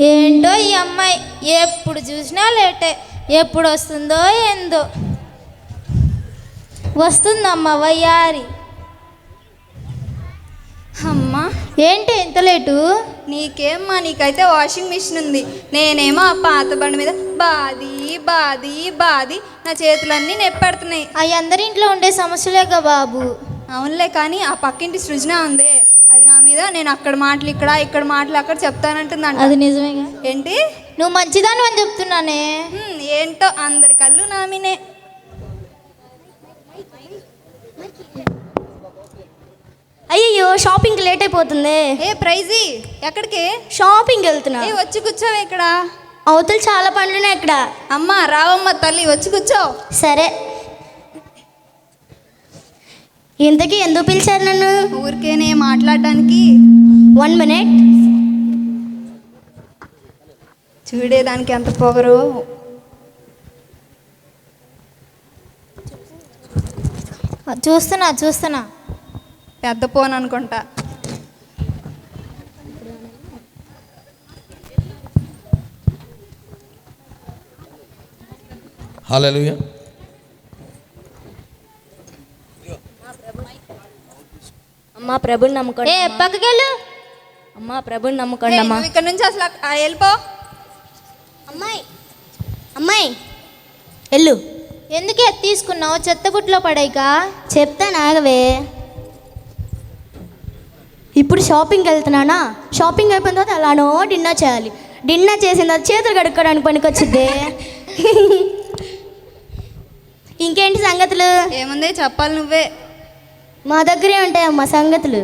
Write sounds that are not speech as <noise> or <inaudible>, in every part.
ఏంటో ఈ అమ్మాయి? ఎప్పుడు చూసినా లేటే. ఎప్పుడు వస్తుందో ఏందో. వస్తుందమ్మా వయ్యారి. అమ్మా. ఏంటి ఇంత లేటు? నీకేమ్మా నీకైతే వాషింగ్ మిషన్ ఉంది. నేనేమో ఆ పాత బండి మీద బాది బాది బాది నా చేతులన్నీ నొప్పెడుతున్నాయి. అవి అందరి ఇంట్లో ఉండే సమస్యలేగా బాబు. అవునులే కానీ ఆ పక్కింటి సృజన ఉందే. అది నా మీద నేను అక్కడ మాటలు ఇక్కడ ఇక్కడ మాటలు అక్కడ చెప్తానంటుందంట. అది నిజమేగా. ఏంటి? నువ్వు మంచిదాని అని చెప్తున్నానే. హ్మ్, ఏంటో అందరి కళ్ళు నా మీనే. అయ్యయ్యో షాపింగ్కి లేట్ అయిపోతుంది. ఏ ప్రైజీ ఎక్కడికి? షాపింగ్ వెళ్తున్నా. ఏ వచ్చి కూర్చోవే ఇక్కడ. అవతల చాలా పనులున్నాయి ఇక్కడ. అమ్మా రావమ్మ తల్లి వచ్చి కూర్చో. సరే. ఇంతకీ ఎందుకు పిలిచారు నన్ను? ఊరికేనే మాట్లాడడానికి. వన్ మినిట్ చూడేదానికి ఎంత పొగరు. చూస్తున్నా చూస్తున్నా. పెద్ద ఫోన్ అనుకుంటా. హల్లెలూయా అమ్మా ప్రభుని నమ్ముకోండి ఏ పక్కకెళ్ళు. అమ్మా ప్రభుని నమ్ముకోండి అమ్మా. ఇక్కడ నుంచి అసలు ఆ, వెళ్ళిపో. అమ్మాయి అమ్మాయి. వెళ్ళు. ఎందుకే తీసుకున్నావు? చెత్తబుట్లో పడేయక? చెప్తాను ఆగవే ఇప్పుడు షాపింగ్కి వెళ్తున్నానా? షాపింగ్ అయిపోయిన తర్వాత అలానో డిన్నర్ చేయాలి. డిన్నర్ చేసిన తర్వాత చేతులు కడుక్కోవడానికి పనికొచ్చిద్దే. <laughs> ఇంకేంటి సంగతులు? ఏముంది? చెప్పాలి నువ్వే. మా దగ్గరే ఉంటాయమ్మా సంగతులు.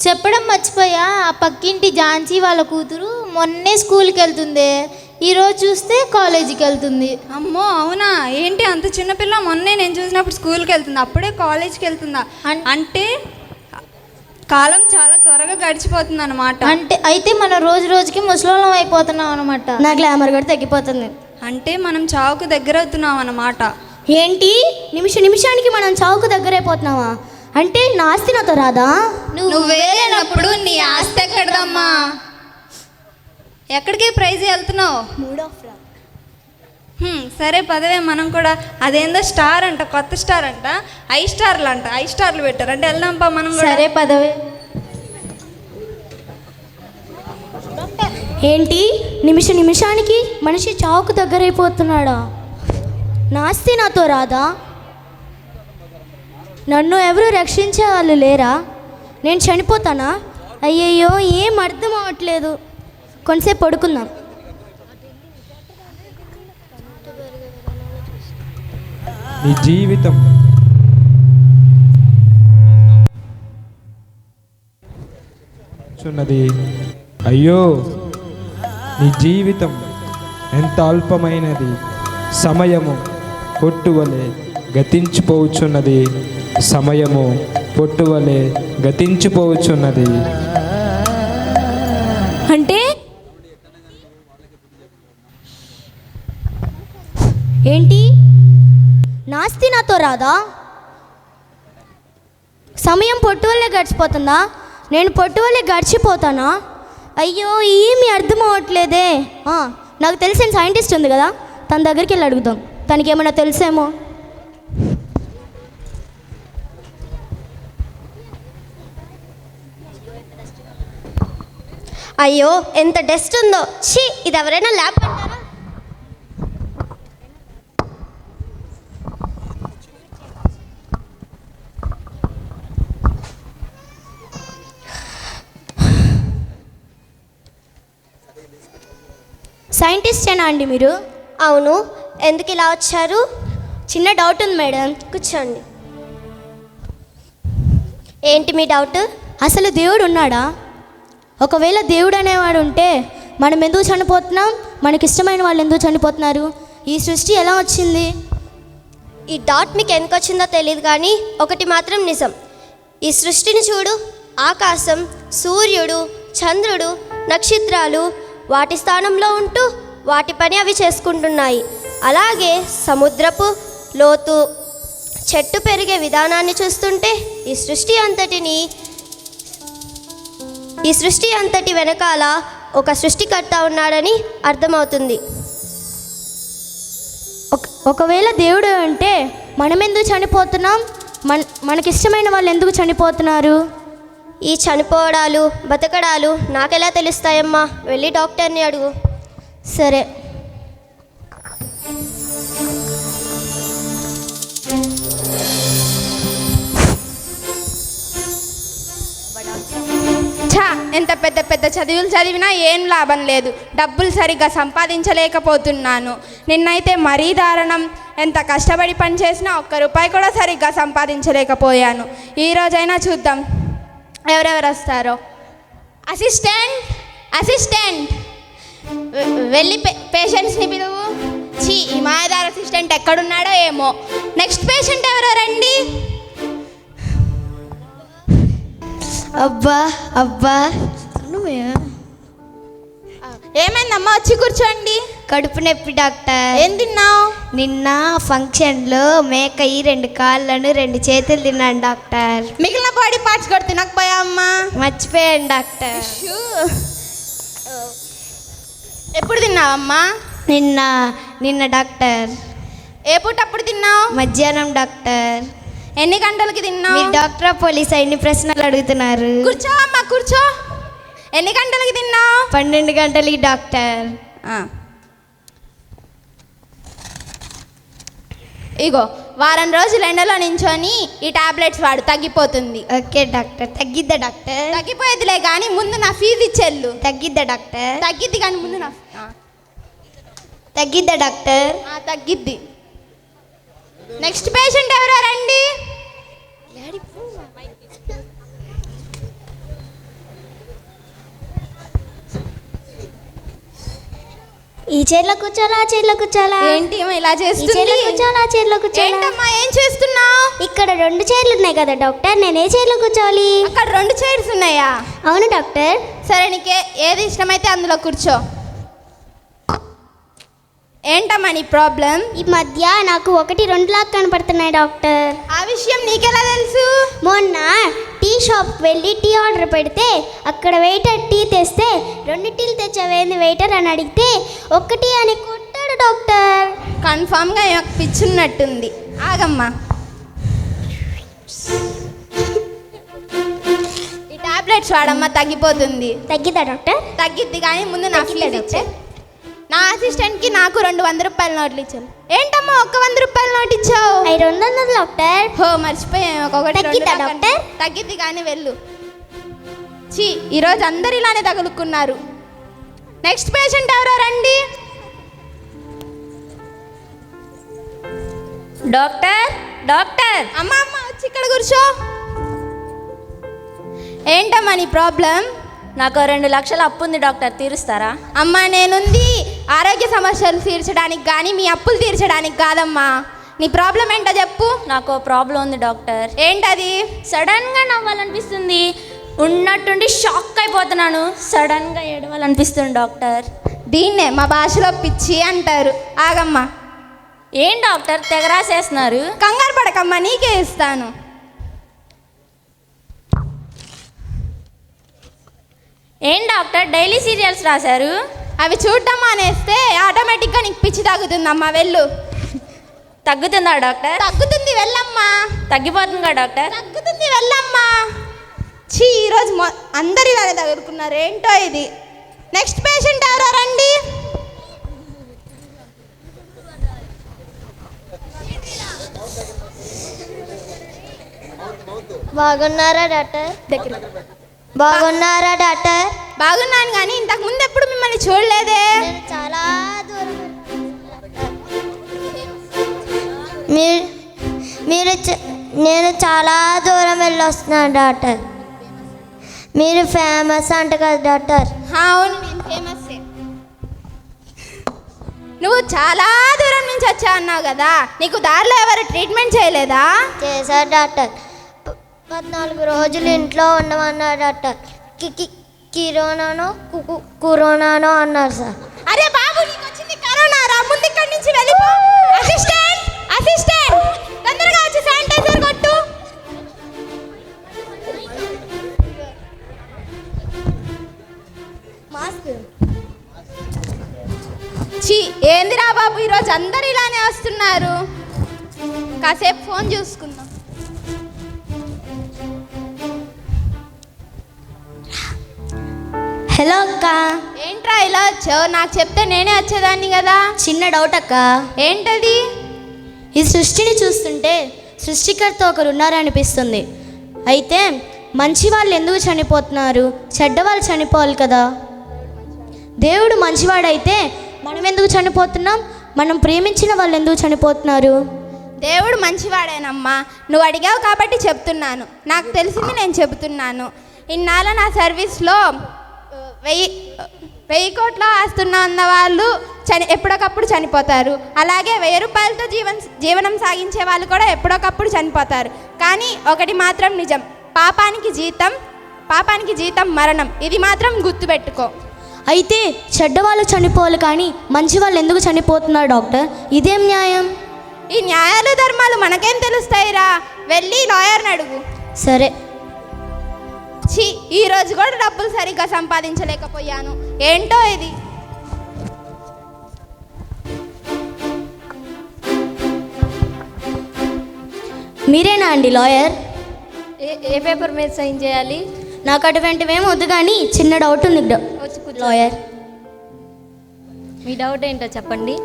చెప్పడం మర్చిపోయా ఆ పక్కింటి ఝాన్సీ వాళ్ళ కూతురు మొన్నే స్కూల్కి వెళ్తుంది ఈరోజు చూస్తే కాలేజీకి వెళ్తుంది అమ్మో అవునా? ఏంటి అంత చిన్నపిల్ల మొన్నే నేను చూసినప్పుడు స్కూల్కి వెళ్తుంది అప్పుడే కాలేజ్కి వెళ్తుందా అన్- అంటే కాలం చాలా త్వరగా గడిచిపోతుంది అనమాట అంటే అయితే మనం రోజు రోజుకి ముసలోళ్ళం అయిపోతున్నాం అనమాట నా గ్లామర్ కూడా తగ్గిపోతుంది. అంటే మనం చావుకు దగ్గర అవుతున్నాం అన్నమాట. ఏంటి? నిమిష నిమిషానికి మనం చావుకు దగ్గరైపోతున్నావా అంటే నా ఆస్తి నాతో రాదా? నువ్వే లేనప్పుడు నీ ఆస్తి ఎక్కడదమ్మా? ఎక్కడికి ప్రైజ్ వెళ్తున్నావు? సరే పదవే మనం కూడా అదేందో స్టార్ అంట కొత్త స్టార్ అంట ఐ స్టార్లు అంట ఐ స్టార్లు పెట్టారు. అంటే వెళ్దాంపా మనం కూడా? సరే పదవి. ఏంటి? నిమిష నిమిషానికి మనిషి చావుకు దగ్గరైపోతున్నాడా? నాస్తి నాతో రాదా? నన్ను ఎవరు రక్షించే వాళ్ళు లేరా? నేను చనిపోతానా? అయ్యయ్యో ఏం అర్థం అవ్వట్లేదు. కొంతసేపు పడుకుందాం. నీ జీవితం. చున్నది అయ్యో నీ జీవితం ఎంత అల్పమైనది. సమయము కొట్టువలే గతించిపోవచ్చున్నది సమయము పొట్టువలే గతించిపోవచ్చున్నది. అంటే? ఏంటి? నాస్తి నాతో రాదా? సమయం పొట్టు వల్లే గడిచిపోతుందా? నేను పొట్టు వల్లే గడిచిపోతానా? అయ్యో ఏమీ అర్థం అవ్వట్లేదే నాకు తెలిసిన సైంటిస్ట్ ఉంది కదా తన దగ్గరికి వెళ్ళి అడుగుదాం. తనకి ఏమైనా తెలుసేమో? అయ్యో ఎంత డస్ట్ ఉందో. ఛీ ఇది ఎవరైనా ల్యాబ్ అంటారా? సైంటిస్టేనా అండి మీరు? అవును. ఎందుకు ఇలా వచ్చారు? చిన్న డౌట్ ఉంది మేడం. కూర్చోండి. ఏంటి మీ డౌట్ అసలు దేవుడు ఉన్నాడా? ఒకవేళ దేవుడు అనేవాడు ఉంటే మనం ఎందుకు చనిపోతున్నాం? మనకి ఇష్టమైన వాళ్ళు ఎందుకు చనిపోతున్నారు? ఈ సృష్టి ఎలా వచ్చింది? ఈ డాట్ మీకు ఎందుకు వచ్చిందో తెలియదు కానీ ఒకటి మాత్రం నిజం. ఈ సృష్టిని చూడు. ఆకాశం సూర్యుడు చంద్రుడు నక్షత్రాలు వాటి స్థానంలో ఉంటూ వాటి పని అవి చేసుకుంటున్నాయి. అలాగే సముద్రపు లోతు చెట్టు పెరిగే విధానాన్ని చూస్తుంటే ఈ సృష్టి అంతటిని ఈ సృష్టి అంతటి వెనకాల ఒక సృష్టికర్త ఉన్నాడని అర్థమవుతుంది. ఒకవేళ దేవుడు అంటే మనం ఎందుకు చనిపోతున్నాం? మన మనకిష్టమైన వాళ్ళు ఎందుకు చనిపోతున్నారు? ఈ చనిపోవడాలు బతకడాలు నాకెలా తెలుస్తాయమ్మా? వెళ్ళి డాక్టర్ని అడుగు. సరే. చదువులు చదివినా ఏం లాభం లేదు. డబ్బులు సరిగ్గా సంపాదించలేకపోతున్నాను. నిన్నైతే మరీ దారుణం. ఎంత కష్టపడి పని చేసినా ఒక్క రూపాయి కూడా సరిగ్గా సంపాదించలేకపోయాను. ఈ రోజైనా చూద్దాం. ఎవరెవరు వస్తారో? అసిస్టెంట్? అసిస్టెంట్? వెళ్ళి పేషెంట్స్ని పిలువు. చీ మాయదార్ అసిస్టెంట్ ఎక్కడున్నాడో ఏమో. నెక్స్ట్ పేషెంట్ ఎవరో రండి. అబ్బా అబ్బా. ఏమైందమ్మా? వచ్చి కూర్చోండి. కడుపు నొప్పి డాక్టర్. ఏం తిన్నావు? నిన్న ఫంక్షన్లో మేక ఈ రెండు కాళ్ళను రెండు చేతులు తిన్నాను డాక్టర్. మిగిలిన బాడీ పార్ట్స్ కూడా తినకపోయా అమ్మా? మర్చిపోయాను డాక్టర్. ఎప్పుడు తిన్నావమ్మా? నిన్న నిన్న డాక్టర్. ఏ పూట అప్పుడు తిన్నావు? మధ్యాహ్నం డాక్టర్. ఎన్ని గంటలకి తిన్నావు? డాక్టర్ పోలీస్ ఎన్ని ప్రశ్నలు అడుగుతున్నారు. కూర్చో అమ్మా కూర్చో. ఎన్ని గంటలకి తిన్నావు? పన్నెండు గంటలకి డాక్టర్. ఇగో వారం రోజులు ఎండలో నించొని ఈ టాబ్లెట్స్ వాడు తగ్గిపోతుంది. Okay doctor. తగ్గిద్దా డాక్టర్? తగ్గిపోయేదిలే కానీ ముందు నా ఫీజు ఇచ్చేళ్ళు. తగ్గిద్దా డాక్టర్? తగ్గిద్ది కానీ ముందు నా తగ్గిద్దా డాక్టర్? ఆ, తగ్గిద్ది. నెక్స్ట్ పేషెంట్ ఎవరో రండి. ఈ చైర్లో కూర్చోాలా చైర్లో కూర్చోాలా ఏంటి ఇలా ఈ చైర్లో చేస్తుంది? కూర్చోాలా చైర్లో కూర్చోాలా ఏంటమ్మా ఏం చేస్తున్నావు? ఇక్కడ రెండు చైర్లు ఉన్నాయి కదా డాక్టర్. నేను ఏ చైర్లో కూర్చోవాలి? అక్కడ రెండు చైర్స్ ఉన్నాయా? అవును డాక్టర్. సరే నీకే ఏది ఇష్టమైతే అందులో కూర్చో. ఏంటమ్మా నీ ప్రాబ్లం? ఈ మధ్య నాకు ఒకటి రెండు లాగా కనపడుతున్నాయి డాక్టర్. ఆ విషయం నీకెలా తెలుసు? మొన్న టీ షాప్ వెళ్ళి టీ ఆర్డర్ పెడితే అక్కడ వెయిటర్ టీ తెస్తే రెండు టీలు తెచ్చావేంది వెయిటర్ అని అడిగితే ఒక్కటి అని కొట్టాడు డాక్టర్. కన్ఫామ్గా ఏమో పిచ్చున్నట్టుంది. ఆగమ్మా. ఈ టాబ్లెట్స్ వాడమ్మా తగ్గిపోతుంది. తగ్గిద్దా డాక్టర్? తగ్గిద్ది కానీ ముందు నా ఫీజు ఇచ్చే. నా అసిస్టెంట్కి నాకు రెండు వంద రూపాయల నోట్లు ఇచ్చాను ఏంటమ్మా ఒక్క వంద రూపాయల నోట్ ఇచ్చావు? రెండు వందలు డాక్టర్. హో మర్చిపోయాను. ఒక్కొక్కటి రెండు తగ్గిద్దా దాకా- డాక్టర్? తగ్గిద్ది కానీ వెళ్ళు. చీ ఈరోజు అందరు ఇలానే తగులుకున్నారు. నెక్స్ట్ పేషెంట్ ఎవరో రండి. Doctor doctor. అమ్మ అమ్మ వచ్చి ఇక్కడ కూర్చో. ఏంటమ్మా నీ ప్రాబ్లం? నాకు రెండు లక్షల అప్పు ఉంది డాక్టర్ తీరుస్తారా? అమ్మా నేనుంది. ఆరోగ్య సమస్యలు తీర్చడానికి కానీ మీ అప్పులు తీర్చడానికి కాదమ్మా. నీ ప్రాబ్లం ఏంటో చెప్పు. నాకు ప్రాబ్లం ఉంది డాక్టర్. ఏంటది? సడన్గా నవ్వాలనిపిస్తుంది. ఉన్నట్టుండి షాక్ అయిపోతున్నాను. సడన్గా ఏడవాలనిపిస్తుంది డాక్టర్. దీన్నే మా భాషలో పిచ్చి అంటారు. ఆగమ్మా. ఏం డాక్టర్? తెగరాసేస్తున్నారు. కంగారు పడకమ్మా నీకే ఇస్తాను. ఏం డాక్టర్? డైలీ సీరియల్స్ రాశారు? అవి చూడటం మానేస్తే ఆటోమేటిక్గా నీకు పిచ్చి తగ్గుతుందమ్మా వెళ్ళు. తగ్గుతుందా డాక్టర్? తగ్గుతుంది వెళ్ళమ్మా. తగ్గిపోతుందా డాక్టర్? తగ్గుతుంది వెళ్ళమ్మా. చీ ఈరోజు మొ అందరు ఇలానే తగులుకున్నారు ఏంటో ఇది? నెక్స్ట్ పేషెంట్ ఎవరో రండి. బాగున్నారా డాక్టర్? బాగున్నారా డాక్టర్? బాగున్నాను కానీ ఇంతకు ముందు ఎప్పుడు మిమ్మల్ని చూడలేదే. నేను చాలా దూరం మీరు మీరు నేను చాలా దూరం వెళ్ళొస్తున్నాను డాక్టర్. మీరు ఫేమస్ అంట కదా డాక్టర్. అవును నేను ఫేమస్ నువ్వు చాలా దూరం నుంచి వచ్చా అన్నావు కదా నీకు దారిలో ఎవరు ట్రీట్మెంట్ చేయలేదా? చేశారు డాక్టర్. పద్నాలుగు రోజులు ఇంట్లో ఉండమన్నారు డాక్టర్. కి కి- కిరోనానో కురోనానో అన్నారు సార్. అరే బాబు నీకు వచ్చింది కరోనా రా ముందు ఇక్కడి నుంచి వెళ్ళిపో అసిస్టెంట్! అసిస్టెంట్ తొందరగా వచ్చి శానిటైజర్ కొట్టు. మాస్క్. ఏందిరా బాబు ఈరోజు అందరు ఇలానే వస్తున్నారు. కాసేపు ఫోన్ చూసుకుందాం. హలో అక్క. ఏంట్రా ఇలా వచ్చావు? నాకు చెప్తే నేనే వచ్చేదాన్ని కదా. చిన్న డౌట్ అక్క. ఏంటది? ఈ సృష్టిని చూస్తుంటే సృష్టికర్త ఒకరు ఉన్నారనిపిస్తుంది. అయితే మంచి వాళ్ళు ఎందుకు చనిపోతున్నారు? చెడ్డ వాళ్ళు చనిపోవాలి కదా? దేవుడు మంచివాడైతే మనం ఎందుకు చనిపోతున్నాం? మనం ప్రేమించిన వాళ్ళు ఎందుకు చనిపోతున్నారు? దేవుడు మంచివాడేనమ్మా. నువ్వు అడిగావు కాబట్టి చెప్తున్నాను. నాకు తెలిసింది నేను చెబుతున్నాను. ఇన్నాళ్ళ నా సర్వీస్లో వెయ్యి వెయ్యి కోట్ల ఆస్తున్న ఉన్న వాళ్ళు చని ఎప్పుడొకప్పుడు చనిపోతారు. అలాగే వెయ్యి రూపాయలతో జీవన్ జీవనం సాగించే వాళ్ళు కూడా ఎప్పుడొకప్పుడు చనిపోతారు. కానీ ఒకటి మాత్రం నిజం పాపానికి జీతం పాపానికి జీతం మరణం. ఇది మాత్రం గుర్తుపెట్టుకో. అయితే చెడ్డ వాళ్ళు చనిపోవాలి కానీ మంచి వాళ్ళు ఎందుకు చనిపోతున్నారు డాక్టర్? ఇదేం న్యాయం? ఈ న్యాయాలు ధర్మాలు మనకేం తెలుస్తాయిరా? వెళ్ళి లాయర్ని అడుగు. సరే. ఛీ ఈ రోజు కూడా డబ్బులు సరిగ్గా సంపాదించలేకపోయాను. ఏంటో ఇది? మీరేనా అండి లాయర్? ఏ ఏ పేపర్ మీద సైన్ చేయాలి? నాకు అటువంటివేం వద్దు కానీ చిన్న డౌట్ ఉంది లాయర్. మీ డౌట్ ఏంటో చెప్పండి.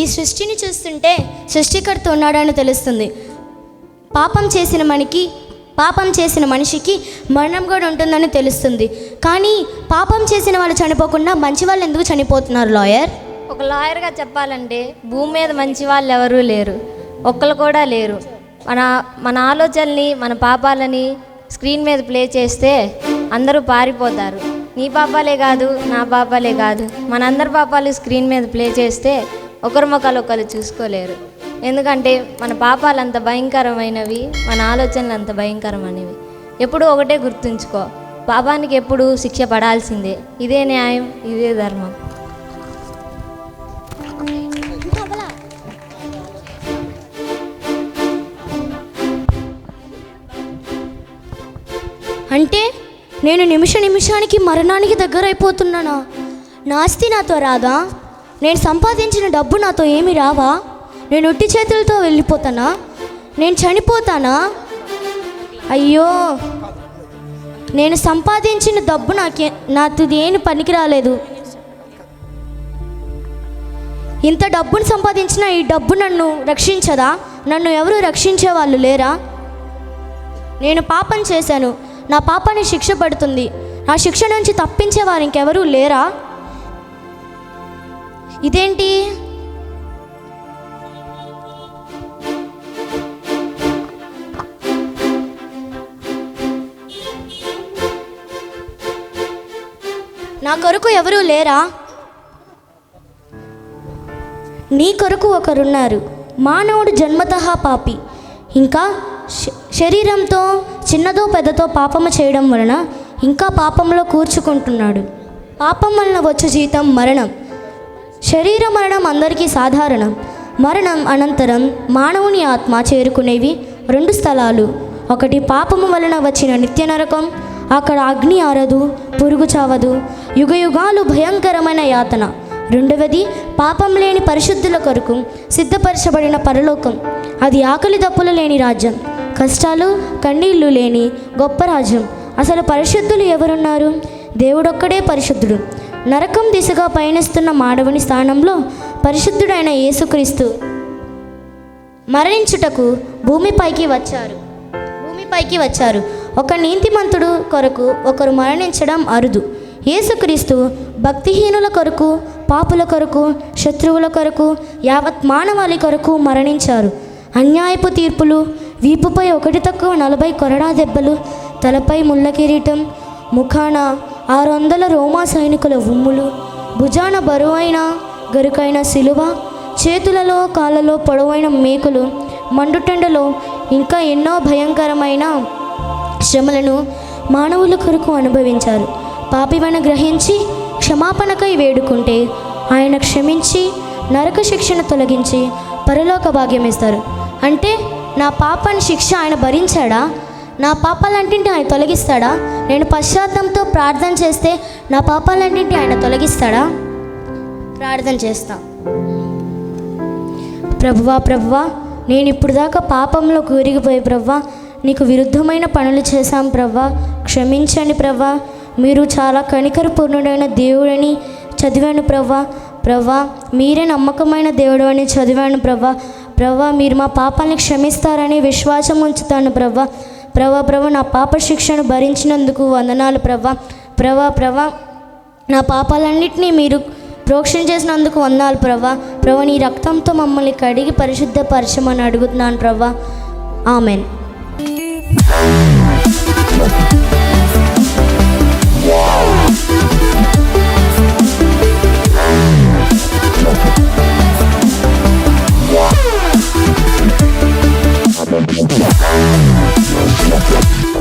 ఈ సృష్టిని చూస్తుంటే సృష్టికర్త ఉన్నాడని తెలుస్తుంది. పాపం చేసిన మనకి పాపం చేసిన మనిషికి మరణం కూడా ఉంటుందని తెలుస్తుంది. కానీ పాపం చేసిన వాళ్ళు చనిపోకుండా మంచి వాళ్ళు ఎందుకు చనిపోతున్నారు లాయర్? ఒక లాయర్గా చెప్పాలంటే భూమి మీద మంచి వాళ్ళు ఎవరూ లేరు. ఒక్కరు కూడా లేరు. మన మన ఆలోచనల్ని మన పాపాలని స్క్రీన్ మీద ప్లే చేస్తే అందరూ పారిపోతారు. నీ పాపాలే కాదు నా పాపాలే కాదు. మనందరి పాపాలు స్క్రీన్ మీద ప్లే చేస్తే ఒకరి ముఖాలు ఒకరు చూసుకోలేరు. ఎందుకంటే మన పాపాలు అంత భయంకరమైనవి మన ఆలోచనలు అంత భయంకరమైనవి. ఎప్పుడూ ఒకటే గుర్తుంచుకో పాపానికి ఎప్పుడు శిక్ష పడాల్సిందే. ఇదే న్యాయం ఇదే ధర్మం. అంటే నేను నిమిష నిమిషానికి మరణానికి దగ్గరైపోతున్నానా? నాస్తి నాతో రాదా? నేను సంపాదించిన డబ్బు నాతో ఏమి రావా? నేను ఒట్టి చేతులతో వెళ్ళిపోతానా? నేను చనిపోతానా? అయ్యో నేను సంపాదించిన డబ్బు నాకే నాకు దేని పనికి రాలేదు ఇంత డబ్బును సంపాదించిన ఈ డబ్బు నన్ను రక్షించదా? నన్ను ఎవరు రక్షించే వాళ్ళు లేరా? నేను పాపం చేశాను. నా పాపాన్ని శిక్ష పడుతుంది. నా శిక్ష నుంచి తప్పించే వారు ఇంకెవరూ లేరా? ఇదేంటి? ఎవరూ లేరా? నీ కొరకు ఒకరున్నారు. మానవుడు జన్మతః పాపి. ఇంకా శ- శరీరంతో చిన్నదో పెద్దతో పాపము చేయడం వలన ఇంకా పాపంలో కూర్చుకుంటున్నాడు. పాపం వలన వచ్చే జీతం మరణం. శరీర మరణం అందరికీ సాధారణం. మరణం అనంతరం మానవుని ఆత్మ చేరుకునేవి రెండు స్థలాలు. ఒకటి పాపము వలన వచ్చిన నిత్య నరకం అక్కడ అగ్ని ఆరదు పురుగు చావదు యుగయుగాలు భయంకరమైన యాతన. రెండవది పాపం లేని పరిశుద్ధుల కొరకు సిద్ధపరచబడిన పరలోకం. అది ఆకలి దప్పులు లేని రాజ్యం. కష్టాలు కన్నీళ్ళు లేని గొప్ప రాజ్యం. అసలు పరిశుద్ధులు ఎవరున్నారు? దేవుడొక్కడే పరిశుద్ధుడు. నరకం దిశగా పయనిస్తున్న మానవుని స్థానంలో పరిశుద్ధుడైన యేసుక్రీస్తు మరణించుటకు భూమిపైకి వచ్చారు. భూమిపైకి వచ్చారు. ఒక నీతిమంతుడు కొరకు ఒకరు మరణించడం అరుదు. యేసుక్రీస్తు భక్తిహీనుల కొరకు పాపుల కొరకు శత్రువుల కొరకు యావత్ మానవాళి కొరకు మరణించారు. అన్యాయపు తీర్పులు వీపుపై ఒకటి తక్కువ నలభై కొరడా దెబ్బలు తలపై ముళ్ళ కిరీటం ముఖాన ఆరు వందల రోమా సైనికుల ఉమ్ములు భుజాన బరువైన గరుకైన శిలువ చేతులలో కాళ్ళలో పొడవైన మేకులు మండుటెండలో ఇంకా ఎన్నో భయంకరమైన శ్రమలను మానవుల కొరకు అనుభవించారు. పాపివన గ్రహించి క్షమాపణకై వేడుకుంటే ఆయన క్షమించి నరక శిక్షను తొలగించి పరలోక భాగ్యం ఇస్తారు అంటే నా పాపని శిక్ష ఆయన భరించాడా? నా పాపాలంటింటి ఆయన తొలగిస్తాడా? నేను పశ్చాత్తంతో ప్రార్థన చేస్తే నా పాపాలంటింటి ఆయన తొలగిస్తాడా? ప్రార్థన చేస్తా. ప్రభువా ప్రభువా నేను ఇప్పుడు దాకా పాపంలో కూరిగిపోయి ప్రవ్వా నీకు విరుద్ధమైన పనులు చేశాం ప్రవ్వా క్షమించండి ప్రవ్వా మీరు చాలా కనికరపూర్ణుడైన దేవుడని చదివాను ప్రవ్వా. ప్రవ్వా మీరే నమ్మకమైన దేవుడు అని చదివాను ప్రవ్వా. ప్రవ్వా మీరు మా పాపాన్ని క్షమిస్తారని విశ్వాసం ఉంచుతాను ప్రవ్వా. ప్రవ్వా ప్రభ నా పాప శిక్షను భరించినందుకు వందనాలు ప్రవ్వా. ప్రవ్వా ప్రవ్వా నా పాపాలన్నింటినీ మీరు ప్రోక్షణ చేసినందుకు వందాలు ప్రభా ప్రభ నీ రక్తంతో మమ్మల్ని కడిగి పరిశుద్ధపరచమని అడుగుతున్నాను ప్రభా ఆమెన్. Thank you.